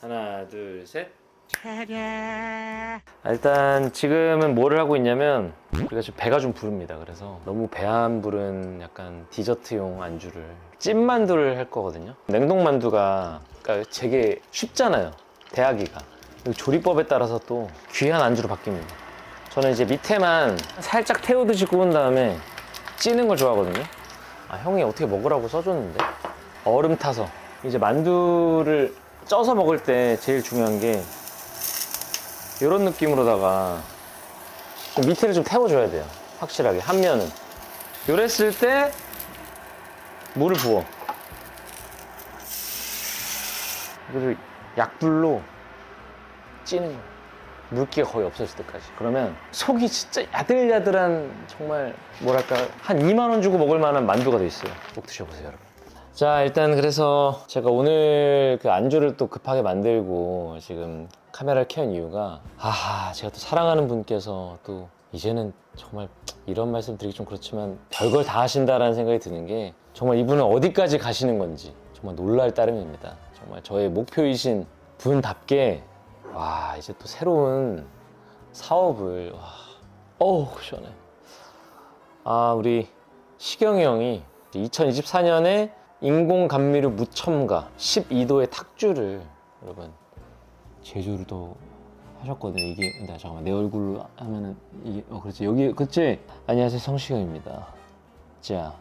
하나, 둘, 셋. 아, 일단 지금은 뭐를 하고 있냐면 우리가 지금 배가 좀 부릅니다. 그래서 너무 배 안 부른 약간 디저트용 안주를 찐만두를 할 거거든요. 냉동만두가 그러니까 되게 쉽잖아요. 대하기가. 이 조리법에 따라서 또 귀한 안주로 바뀝니다. 저는 이제 밑에만 살짝 태우듯이 구운 다음에 찌는 걸 좋아하거든요. 아 형이 어떻게 먹으라고 써줬는데 얼음 타서 이제 만두를 쪄서 먹을 때 제일 중요한 게 이런 느낌으로다가 좀 밑에를 좀 태워줘야 돼요. 확실하게 한 면은. 요랬을 때 물을 부어. 그리고 약불로 찌는. 물기가 거의 없어질 때까지. 그러면 속이 진짜 야들야들한 정말 뭐랄까 한 2만 원 주고 먹을 만한 만두가 돼 있어요. 꼭 드셔보세요, 여러분. 자, 일단 그래서 제가 오늘 그 안주를 또 급하게 만들고 지금 카메라를 켠 이유가 아, 제가 또 사랑하는 분께서 또 이제는 정말 이런 말씀 드리기 좀 그렇지만 별걸 다 하신다라는 생각이 드는 게 정말 이분은 어디까지 가시는 건지 정말 놀랄 따름입니다. 정말 저의 목표이신 분답게 와, 이제 또 새로운 사업을 와. 어우, 시원해. 아, 우리 시경이 형이 2024년에 인공 감미료 무첨가 12도의 탁주를 여러분 제조를 또 하셨거든요. 이게 나 잠깐만 내 얼굴로 하면은 이게 어 그렇지 여기 그치 안녕하세요 성시경입니다. 자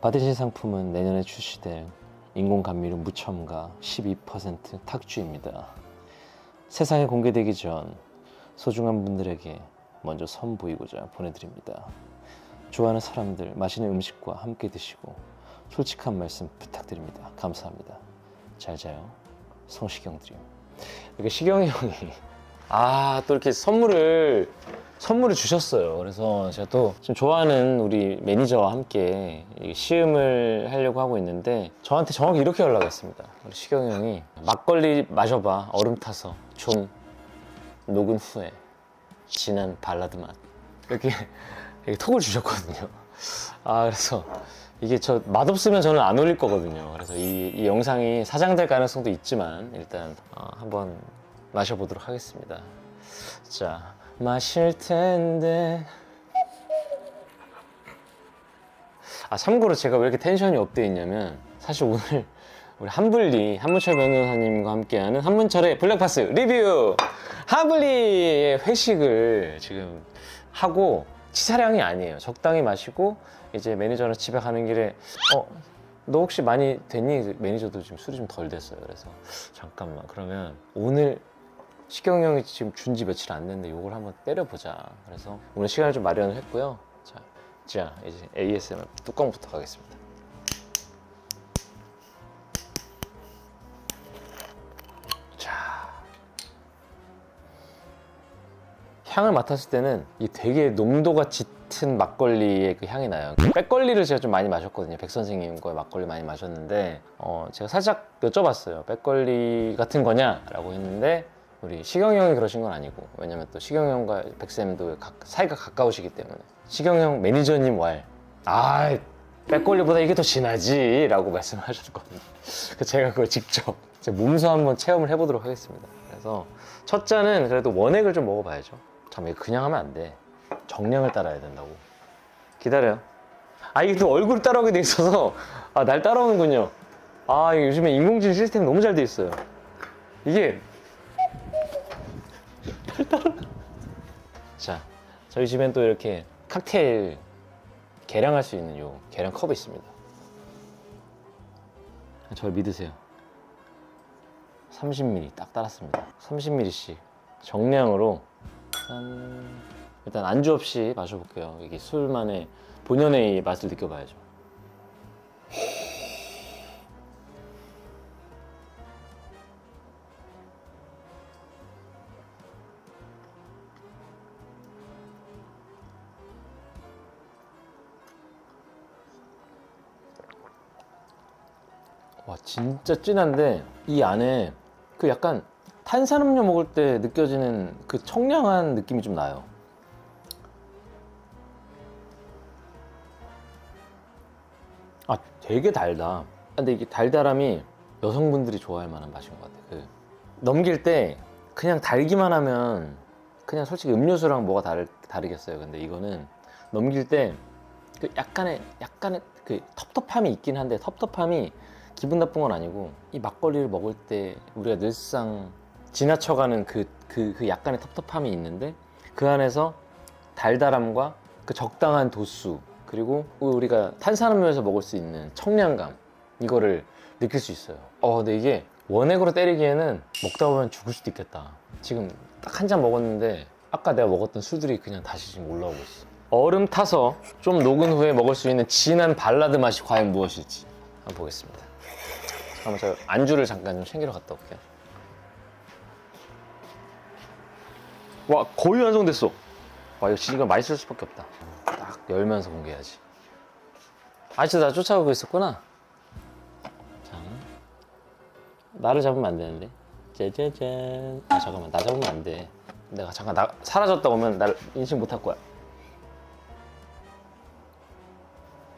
받으실 상품은 내년에 출시될 인공 감미료 무첨가 12% 탁주입니다. 세상에 공개되기 전 소중한 분들에게 먼저 선보이고자 보내드립니다. 좋아하는 사람들 맛있는 음식과 함께 드시고 솔직한 말씀 부탁드립니다. 감사합니다. 잘 자요. 성시경 드림. 이렇게 시경이 형이 아 또 이렇게 선물을 선물을 주셨어요. 그래서 제가 또 좀 좋아하는 우리 매니저와 함께 이 시음을 하려고 하고 있는데 저한테 정확히 이렇게 연락했습니다. 우리 시경이 형이 막걸리 마셔봐 얼음 타서 좀 녹은 후에 진한 발라드 맛 이렇게, 이렇게 톡을 주셨거든요. 아 그래서 이게 저 맛없으면 저는 안 올릴 거거든요. 그래서 이, 이 영상이 사장될 가능성도 있지만 일단 어, 한번 마셔보도록 하겠습니다. 자, 마실 텐데. 아 참고로 제가 왜 이렇게 텐션이 업돼 있냐면 사실 오늘 우리 한블리 한문철 변호사님과 함께하는 한문철의 블랙파스 리뷰 한블리의 회식을 지금 하고 치사량이 아니에요. 적당히 마시고 이제 매니저는 집에 가는 길에 어 너 혹시 많이 됐니? 매니저도 지금 술이 좀 덜 됐어요. 그래서 잠깐만 그러면 오늘 시경 형이 지금 준 지 며칠 안 됐는데 이걸 한번 때려보자. 그래서 오늘 시간을 좀 마련을 했고요. 자, 자 이제 ASMR 뚜껑부터 가겠습니다. 자, 향을 맡았을 때는 이 되게 농도가 짙 은 막걸리의 그 향이 나요. 백걸리를 제가 좀 많이 마셨거든요. 백 선생님 거의 막걸리 많이 마셨는데 어, 제가 살짝 여쭤봤어요. 백걸리 같은 거냐라고 했는데 우리 시경 형이 그러신 건 아니고 왜냐면 또 시경 형과 백쌤도 가- 사이가 가까우시기 때문에 시경 형 매니저님 왈 아, 백걸리보다 이게 더 진하지 라고 말씀하셨거든요. 제가 그걸 직접 제 몸소 한번 체험을 해보도록 하겠습니다. 그래서 첫 잔은 그래도 원액을 좀 먹어봐야죠. 참, 그냥 하면 안 돼. 정량을 따라야 된다고. 기다려요. 아, 이게 또 얼굴 따라오게 돼 있어서, 아, 날 따라오는군요. 아, 이게 요즘에 인공지능 시스템이 너무 잘 돼 있어요. 이게. 날 따라. 자, 저희 집엔 또 이렇게 칵테일 계량할 수 있는 요 계량 컵이 있습니다. 저를 믿으세요. 30ml 딱 따랐습니다. 30ml씩 정량으로 짠. 일단 안주 없이 마셔볼게요. 이게 술만의 본연의 이 맛을 느껴봐야죠. 와 진짜 진한데 이 안에 그 약간 탄산음료 먹을 때 느껴지는 그 청량한 느낌이 좀 나요. 아 되게 달다. 근데 이게 달달함이 여성분들이 좋아할 만한 맛인 것 같아. 그 넘길 때 그냥 달기만 하면 그냥 솔직히 음료수랑 뭐가 다르, 다르겠어요. 근데 이거는 넘길 때 그 약간의 약간의 그 텁텁함이 있긴 한데 텁텁함이 기분 나쁜 건 아니고 이 막걸리를 먹을 때 우리가 늘상 지나쳐가는 그, 그, 그 약간의 텁텁함이 있는데 그 안에서 달달함과 그 적당한 도수 그리고 우리가 탄산음료에서 먹을 수 있는 청량감 이거를 느낄 수 있어요. 어, 근데 이게 원액으로 때리기에는 먹다 보면 죽을 수도 있겠다. 지금 딱 한 잔 먹었는데 아까 내가 먹었던 술들이 그냥 다시 지금 올라오고 있어. 얼음 타서 좀 녹은 후에 먹을 수 있는 진한 발라드 맛이 과연 무엇일지 한번 보겠습니다. 한번 저 안주를 잠깐 좀 챙기러 갔다 올게요. 와 거의 완성됐어. 와 이거 진짜 맛있을 수밖에 없다. 딱 열면서 공개해야지. 아저씨 나 쫓아오고 있었구나. 자, 나를 잡으면 안 되는데. 짜자잔. 아 잠깐만 나 잡으면 안 돼. 내가 잠깐 나 사라졌다 오면 날 인식 못 할 거야.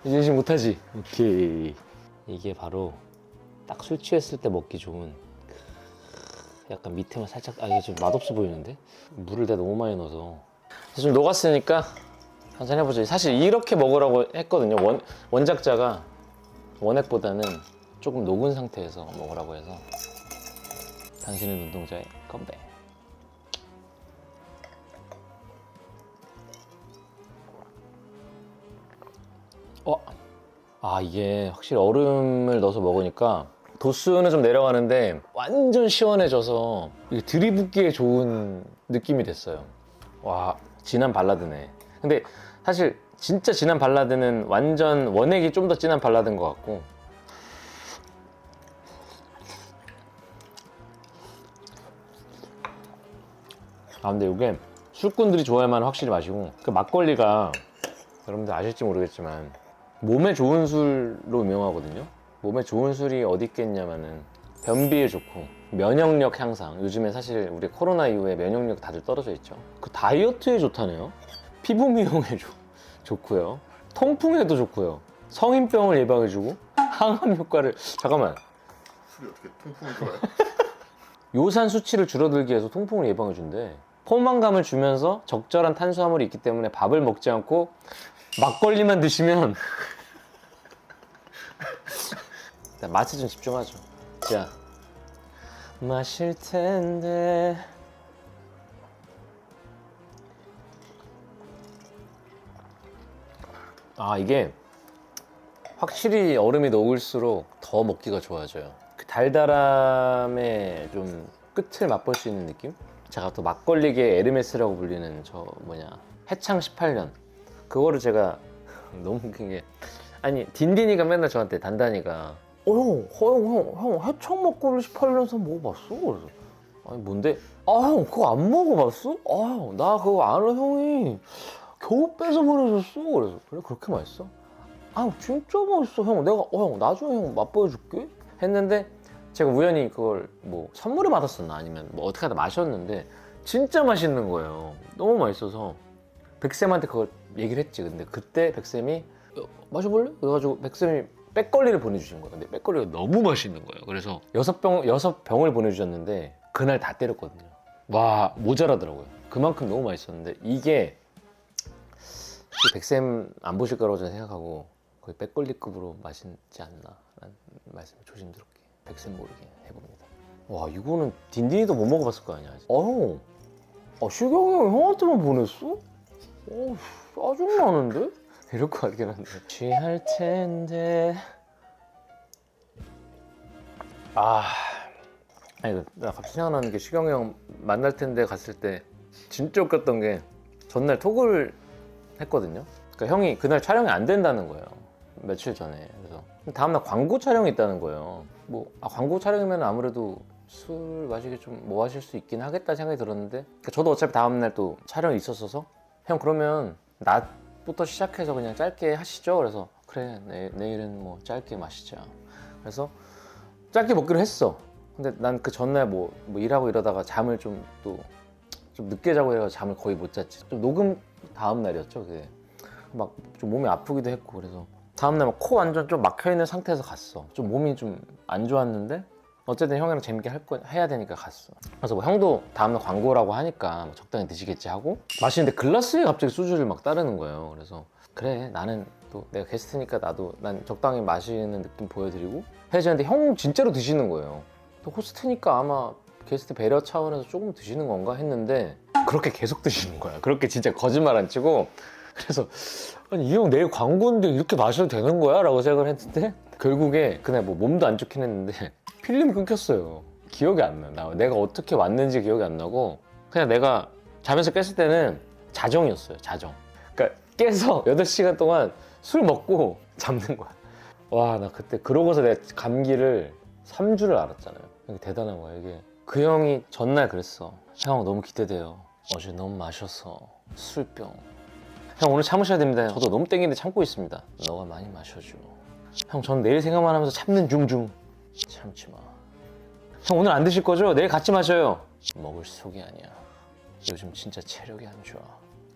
인식 못 하지. 오케이. 이게 바로 딱 술 취했을 때 먹기 좋은 그 약간 밑에만 살짝 아 이게 좀 맛없어 보이는데 물을 내가 너무 많이 넣어서 좀 녹았으니까 한잔 해보자. 사실 이렇게 먹으라고 했거든요. 원 원작자가 원액보다는 조금 녹은 상태에서 먹으라고 해서 당신은 눈동자의 건배. 어, 아 이게 확실히 얼음을 넣어서 먹으니까 도수는 좀 내려가는데 완전 시원해져서 이게 들이붓기에 좋은 느낌이 됐어요. 와 진한 발라드네. 근데 사실 진짜 진한 발라드는 완전 원액이 좀 더 진한 발라드인 것 같고 아 근데 이게 술꾼들이 좋아할 만한 확실히 마시고 그 막걸리가 여러분들 아실지 모르겠지만 몸에 좋은 술로 유명하거든요. 몸에 좋은 술이 어디 있겠냐면은 변비에 좋고 면역력 향상. 요즘에 사실 우리 코로나 이후에 면역력 다들 떨어져 있죠. 그 다이어트에 좋다네요. 피부 미용에 좋, 좋고요. 통풍에도 좋고요. 성인병을 예방해주고 항암 효과를 잠깐만 술이 어떻게 통풍이 좋아요? 요산 수치를 줄어들게 해서 통풍을 예방해준대. 포만감을 주면서 적절한 탄수화물이 있기 때문에 밥을 먹지 않고 막걸리만 드시면 자, 맛에 좀 집중하죠. 자, 마실 텐데. 아 이게 확실히 얼음이 녹을수록 더 먹기가 좋아져요. 그 달달함의 좀 끝을 맛볼 수 있는 느낌? 제가 또 막걸리계 에르메스라고 불리는 저 뭐냐 해창 18년 그거를 제가 너무 웃긴 게 아니 딘딘이가 맨날 저한테 단단이가 어형형형 해창 막걸리 18년산 먹어봤어? 그래서 아니 뭔데? 아 형 그거 안 먹어봤어? 아나 그거 아는 형이 겨우 뺏어 보내줬어 그래서 그래 그렇게 맛있어? 아 진짜 맛있어 형. 내가 어 형 나중에 형 맛보여줄게? 했는데 제가 우연히 그걸 뭐 선물을 받았었나? 아니면 뭐 어떻게 하다 마셨는데 진짜 맛있는 거예요. 너무 맛있어서. 백쌤한테 그걸 얘기를 했지. 근데 그때 백쌤이 어, 마셔볼래? 그래가지고 백쌤이 백걸리를 보내주신 거예요. 근데 백걸리가 너무 맛있는 거예요. 그래서 여섯 병 여섯 병을 보내주셨는데 그날 다 때렸거든요. 와 모자라더라고요. 그만큼 너무 맛있었는데 이게 백쌤 안 보실 거라고 저는 생각하고 거의 백걸리급으로 맛있지 않나라는 말씀을 조심스럽게 백쌤 모르게 해봅니다. 와 이거는 딘딘이도 못 먹어봤을 거 아니야. 어형, 아, 시경이 형 형한테만 보냈어? 어 짜증 나는데? 이럴 것 같긴 한데. 취할 텐데. 아, 아니 그, 나 갑자기 생각나는 게 시경이 형 만날 텐데 갔을 때 진짜 웃겼던 게 전날 톡을 했거든요. 그러니까 형이 그날 촬영이 안 된다는 거예요. 며칠 전에. 그래서 다음날 광고 촬영이 있다는 거예요. 뭐 아, 광고 촬영이면 아무래도 술 마시기 좀 뭐 하실 수 있긴 하겠다 생각이 들었는데 그러니까 저도 어차피 다음날 또 촬영이 있었어서 형 그러면 낮부터 시작해서 그냥 짧게 하시죠. 그래서 그래 내, 내일은 뭐 짧게 마시자. 그래서 짧게 먹기로 했어. 근데 난 그 전날 뭐, 뭐 일하고 이러다가 잠을 좀 또좀 늦게 자고 해서 잠을 거의 못 잤지. 좀 녹음 다음 날이었죠. 그게 막 좀 몸이 아프기도 했고 그래서 다음날 막 코 완전 좀 막혀 있는 상태에서 갔어. 좀 몸이 좀 안 좋았는데 어쨌든 형이랑 재밌게 할 거, 해야 되니까 갔어. 그래서 뭐 형도 다음날 광고라고 하니까 뭐 적당히 드시겠지 하고 마시는데 글라스에 갑자기 소주를 막 따르는 거예요. 그래서 그래 나는 또 내가 게스트니까 나도 난 적당히 마시는 느낌 보여드리고 해야지는데 형 진짜로 드시는 거예요. 또 호스트니까 아마 게스트 배려 차원에서 조금 드시는 건가 했는데 그렇게 계속 드시는 거야. 그렇게 진짜 거짓말 안 치고 그래서 아니 이형 내일 광고인데 이렇게 마셔도 되는 거야? 라고 생각을 했는데 결국에 그날 뭐 몸도 안 좋긴 했는데 필름이 끊겼어요. 기억이 안 나. 나 내가 어떻게 왔는지 기억이 안 나고 그냥 내가 자면서 깼을 때는 자정이었어요. 자정. 그러니까 깨서 8시간 동안 술 먹고 잠든 거야. 와, 나 그때 그러고서 내가 감기를 3주를 알았잖아요. 대단한 거야, 이게. 그 형이 전날 그랬어. 형 너무 기대돼요. 어제 너무 마셨어. 술병. 형 오늘 참으셔야 됩니다. 저도 너무 땡기는데 참고 있습니다. 너가 많이 마셔줘. 형 전 내일 생각만 하면서 참는 중중. 참지 마. 형 오늘 안 드실 거죠? 내일 같이 마셔요. 먹을 속이 아니야. 요즘 진짜 체력이 안 좋아.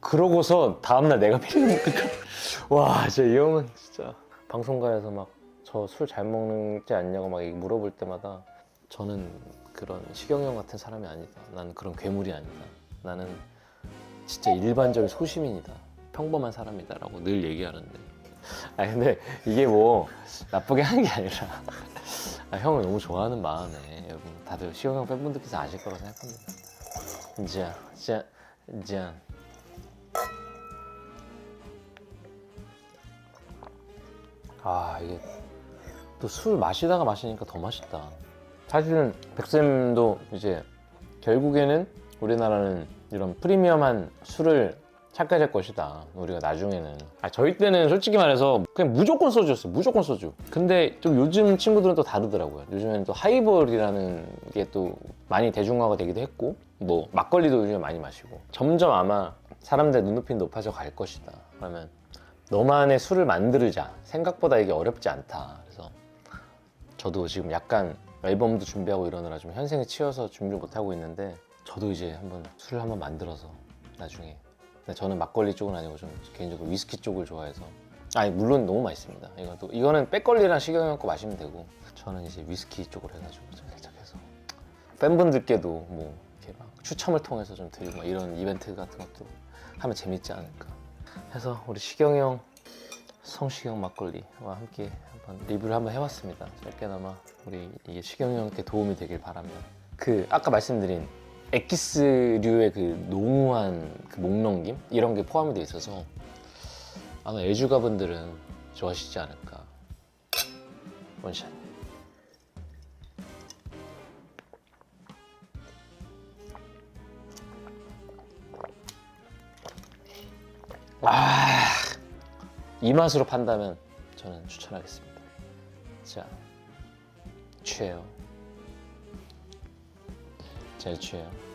그러고서 다음날 내가 필름 먹니까 와 진짜 이 형은 진짜 방송가에서 막 저 술 잘 먹는지 않냐고 막 물어볼 때마다 저는 그런 식영형 같은 사람이 아니다. 나는 그런 괴물이 아니다. 나는 진짜 일반적인 소시민이다. 평범한 사람이다 라고 늘 얘기하는데. 아 근데 이게 뭐 나쁘게 하는 게 아니라 아, 형을 너무 좋아하는 마음에 여러분 다들 시영 형 팬분들께서 아실 거라 생각합니다. 자, 자, 자. 아 이게 또 술 마시다가 마시니까 더 맛있다. 사실은 백쌤도 이제 결국에는 우리나라는 이런 프리미엄한 술을 찾게 될 것이다. 우리가 나중에는. 아, 저희 때는 솔직히 말해서 그냥 무조건 소주였어요. 무조건 소주. 근데 좀 요즘 친구들은 또 다르더라고요. 요즘에는 또 하이볼이라는 게 또 많이 대중화가 되기도 했고, 뭐 막걸리도 요즘에 많이 마시고. 점점 아마 사람들의 눈높이는 높아져 갈 것이다. 그러면 너만의 술을 만들자. 생각보다 이게 어렵지 않다. 그래서 저도 지금 약간 앨범도 준비하고 이러느라 좀 현생에 치여서 준비를 못 하고 있는데 저도 이제 한번 술을 한번 만들어서 나중에. 근데 저는 막걸리 쪽은 아니고 좀 개인적으로 위스키 쪽을 좋아해서. 아니 물론 너무 맛있습니다. 이건 또 이거는 백걸리랑 식용유 갖고 마시면 되고. 저는 이제 위스키 쪽으로 해가지고 좀 살짝 해서. 팬분들께도 뭐 이렇게 막 추첨을 통해서 좀 드리고 막 이런 이벤트 같은 것도 하면 재밌지 않을까. 해서 우리 시경이 형 성시경 막걸리와 함께 한번 리뷰를 한번 해봤습니다. 짧게나마 우리 이게 시경이 형께 도움이 되길 바라며. 그 아까 말씀드린 엑기스류의 그 농후한 그 목넘김 이런 게 포함이 돼 있어서 아마 애주가 분들은 좋아하시지 않을까 원샷 아, 이 맛으로 판다면 저는 추천하겠습니다. 자, 취해요. 잘 취해요.